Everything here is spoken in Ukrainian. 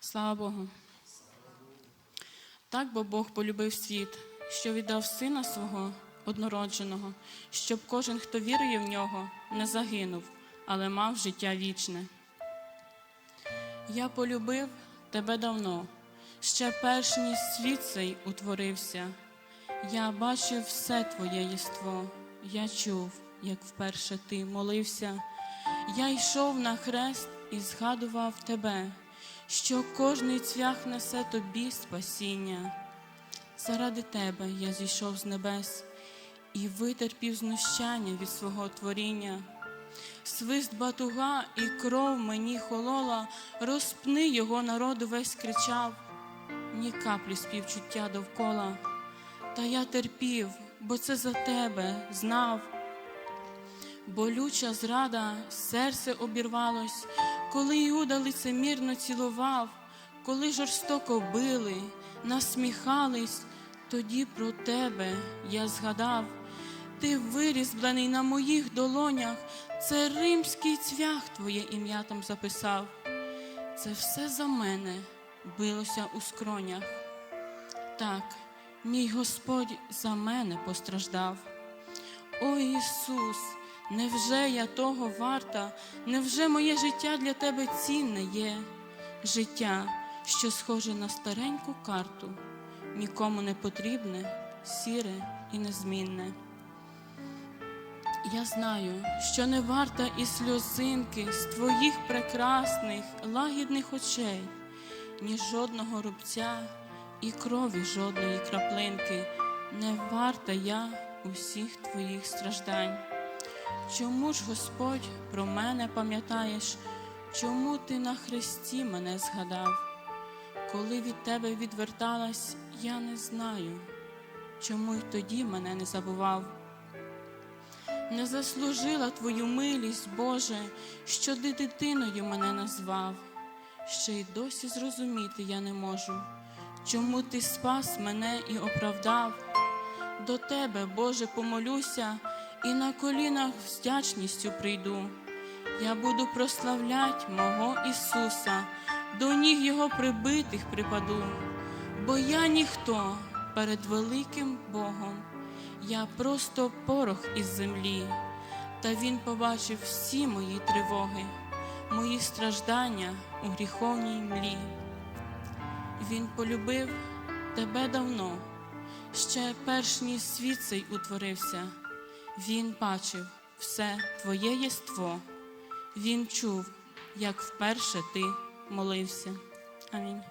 Слава Богу. Так бо Бог полюбив світ, що віддав сина свого однородженого, щоб кожен, хто вірує в нього, не загинув, але мав життя вічне. Я полюбив тебе давно, ще перш ніж світ цей утворився. Я бачив все твоє єство, я чув, як вперше ти молився. Я йшов на хрест і згадував тебе, що кожний цвях несе тобі спасіння. Заради тебе я зійшов з небес і витерпів знущання від свого творіння. Свист батуга і кров мені холола, розпни його народу весь кричав, ні каплі співчуття довкола. Та я терпів, бо це за тебе знав. Болюча зрада, серце обірвалось, коли Іуда лицемірно цілував, коли жорстоко били, насміхались, тоді про тебе я згадав. Ти вирізблений на моїх долонях, це римський цвях твоє ім'я там записав. Це все за мене билося у скронях. Так, мій Господь за мене постраждав. О Ісус, невже я того варта, невже моє життя для Тебе цінне є? Життя, що схоже на стареньку карту, нікому не потрібне, сіре і незмінне. Я знаю, що не варта і сльозинки з твоїх прекрасних, лагідних очей, ні жодного рубця і крові жодної краплинки, не варта я усіх твоїх страждань. Чому ж, Господь, про мене пам'ятаєш, чому ти на хресті мене згадав? Коли від тебе відверталась, я не знаю, чому й тоді мене не забував. Не заслужила твою милість, Боже, що ти дитиною мене назвав. Ще й досі зрозуміти я не можу, чому ти спас мене і оправдав. До тебе, Боже, помолюся і на колінах з вдячністю прийду. Я буду прославлять мого Ісуса, до ніг Його прибитих припаду, бо я ніхто перед великим Богом, я просто порох із землі, та Він побачив всі мої тривоги, мої страждання у гріховній млі. Він полюбив тебе давно, ще перш ніж світ цей утворився. Він бачив все твоє єство, він чув, як вперше ти молився. Амінь.